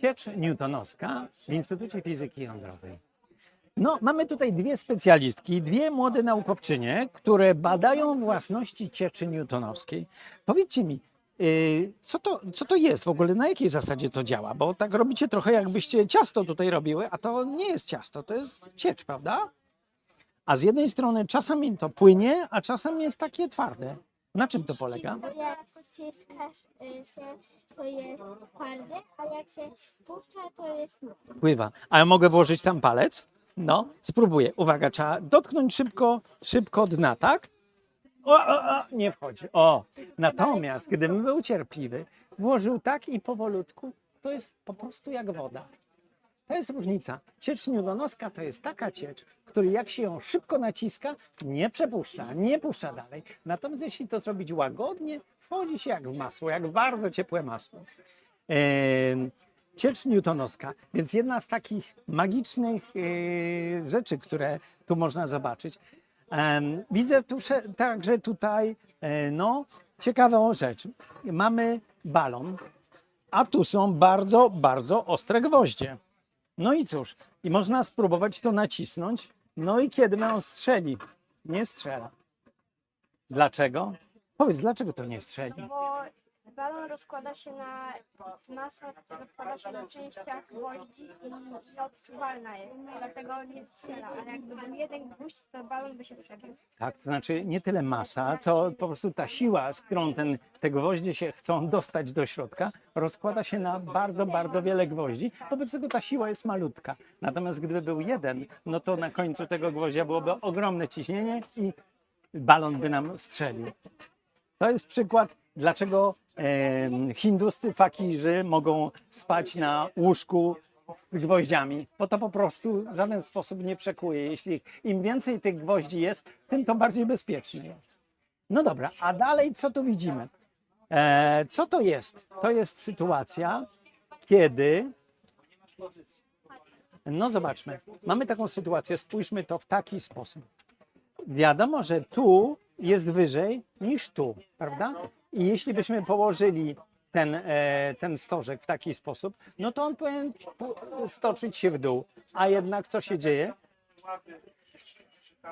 Ciecz newtonowska w Instytucie Fizyki Jądrowej. No, mamy tutaj dwie specjalistki, dwie młode naukowczynie, które badają własności cieczy newtonowskiej. Powiedzcie mi, yy, co to, co to jest w ogóle, na jakiej zasadzie to działa? Bo tak robicie trochę jakbyście ciasto tutaj robiły, a to nie jest ciasto, to jest ciecz, prawda? A z jednej strony czasami to płynie, a czasem jest takie twarde. Na czym to polega? Jak ściskasz y, się, to jest twardy, a jak się puszcza, to jest smutny. Pływa. A ja mogę włożyć tam palec? No, spróbuję. Uwaga, trzeba dotknąć szybko, szybko dna, tak? O, o, o, nie wchodzi. O, natomiast gdybym był cierpliwy, włożył tak i powolutku, to jest po prostu jak woda. To jest różnica. Ciecz newtonowska to jest taka ciecz, której jak się ją szybko naciska, nie przepuszcza, nie puszcza dalej. Natomiast jeśli to zrobić łagodnie, wchodzi się jak w masło, jak bardzo ciepłe masło. Ciecz newtonowska, więc jedna z takich magicznych e, rzeczy, które tu można zobaczyć. Widzę tu, także tutaj e, no, ciekawą rzecz. Mamy balon, a tu są bardzo, bardzo ostre gwoździe. No i cóż, i można spróbować to nacisnąć. No i kiedy on strzeli? Nie strzela. Dlaczego? Powiedz, dlaczego to nie strzeli? Balon rozkłada się na masa, rozkłada się na częściach gwoździ i nieodsuwalna jest, dlatego nie strzela, ale jakby był jeden gwóźdź, to balon by się przebił. Tak, to znaczy nie tyle masa, co po prostu ta siła, z którą ten, te gwoździe się chcą dostać do środka, rozkłada się na bardzo, bardzo wiele gwoździ. Wobec tego ta siła jest malutka. Natomiast gdyby był jeden, no to na końcu tego gwoździa byłoby ogromne ciśnienie i balon by nam strzelił. To jest przykład, dlaczego e, hinduscy fakirzy mogą spać na łóżku z gwoździami, bo to po prostu w żaden sposób nie przekuje. Jeśli im więcej tych gwoździ jest, tym to bardziej bezpieczne jest. No dobra, a dalej co tu widzimy? E, co to jest? To jest sytuacja, kiedy. No zobaczmy, mamy taką sytuację, spójrzmy to w taki sposób wiadomo, że tu jest wyżej niż tu, prawda? I jeśli byśmy położyli ten, e, ten stożek w taki sposób, no to on powinien stoczyć się w dół. A jednak co się dzieje?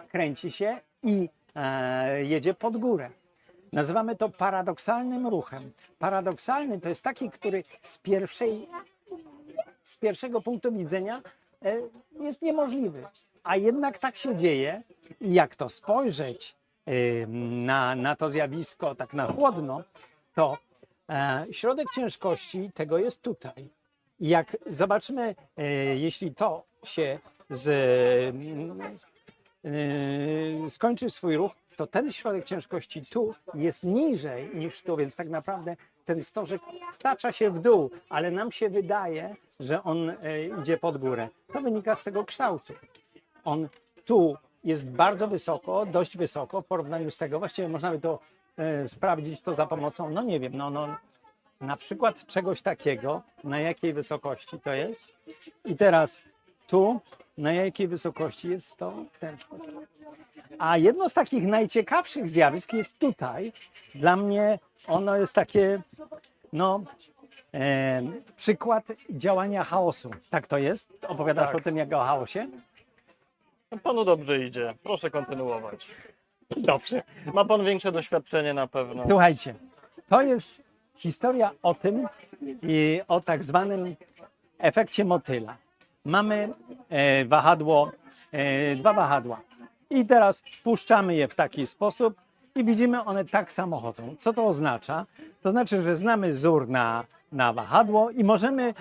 Kręci się i e, jedzie pod górę. Nazywamy to paradoksalnym ruchem. Paradoksalny to jest taki, który z pierwszej z pierwszego punktu widzenia e, jest niemożliwy. A jednak tak się dzieje i jak to spojrzeć na, na to zjawisko tak na chłodno, to e, środek ciężkości tego jest tutaj. Jak zobaczymy, e, jeśli to się z, e, skończy swój ruch, to ten środek ciężkości tu jest niżej niż tu, więc tak naprawdę ten stożek stacza się w dół, ale nam się wydaje, że on idzie pod górę. To wynika z tego kształtu. On tu jest bardzo wysoko, dość wysoko w porównaniu z tego. Właściwie można by to e, sprawdzić to za pomocą, no nie wiem, no, no na przykład czegoś takiego, na jakiej wysokości to jest. I teraz tu, na jakiej wysokości jest to w ten sposób. A jedno z takich najciekawszych zjawisk jest tutaj. Dla mnie ono jest takie, no, e, przykład działania chaosu. Tak to jest? Opowiadasz Tak. o tym, jak o chaosie? No, Panu dobrze idzie. Proszę kontynuować. Dobrze. Ma pan większe doświadczenie na pewno. Słuchajcie, to jest historia o tym, i o tak zwanym efekcie motyla. Mamy e, wahadło, e, dwa wahadła. I teraz puszczamy je w taki sposób i widzimy, one tak samo chodzą. Co to oznacza? To znaczy, że znamy wzór na, na wahadło i możemy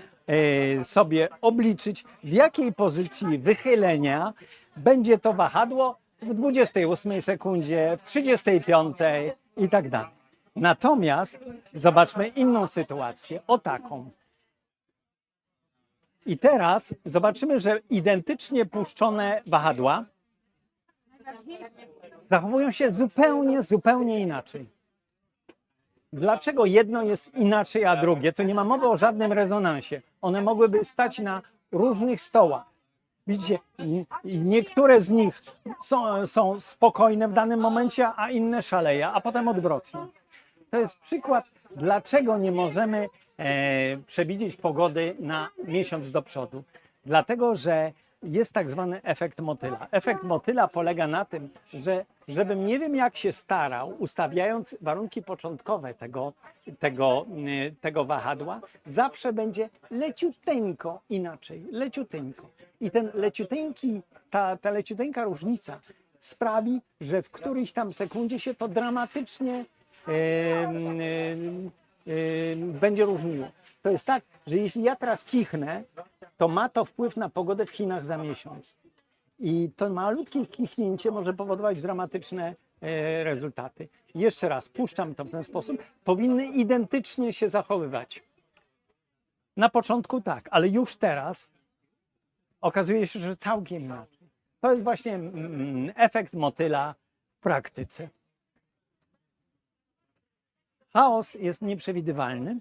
sobie obliczyć, w jakiej pozycji wychylenia będzie to wahadło w 28 sekundzie, w 35 i tak dalej. Natomiast zobaczmy inną sytuację, o taką. I teraz zobaczymy, że identycznie puszczone wahadła zachowują się zupełnie, zupełnie inaczej. Dlaczego jedno jest inaczej, a drugie? To nie ma mowy o żadnym rezonansie. One mogłyby stać na różnych stołach. Widzicie, niektóre z nich są, są spokojne w danym momencie, a inne szaleją, a potem odwrotnie. To jest przykład, dlaczego nie możemy e, przewidzieć pogody na miesiąc do przodu. Dlatego, że jest tak zwany efekt motyla. Efekt motyla polega na tym, że żebym nie wiem jak się starał, ustawiając warunki początkowe tego, tego, y, tego wahadła, zawsze będzie leciuteńko inaczej, leciuteńko. I ten leciuteńki, ta, ta leciuteńka różnica sprawi, że w którejś tam sekundzie się to dramatycznie em, em, em, będzie różniło. To jest tak, że jeśli ja teraz kichnę, to ma to wpływ na pogodę w Chinach za miesiąc. I to malutkie kichnięcie może powodować dramatyczne e, rezultaty. Jeszcze raz, puszczam to w ten sposób. Powinny identycznie się zachowywać. Na początku tak, ale już teraz okazuje się, że całkiem inaczej. To jest właśnie mm, efekt motyla w praktyce. Chaos jest nieprzewidywalny,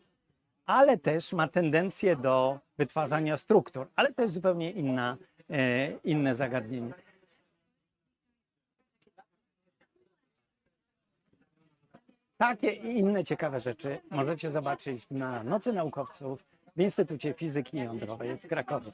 ale też ma tendencję do wytwarzania struktur, ale to jest zupełnie inna, inne zagadnienie. Takie i inne ciekawe rzeczy możecie zobaczyć na Nocy Naukowców w Instytucie Fizyki Jądrowej w Krakowie.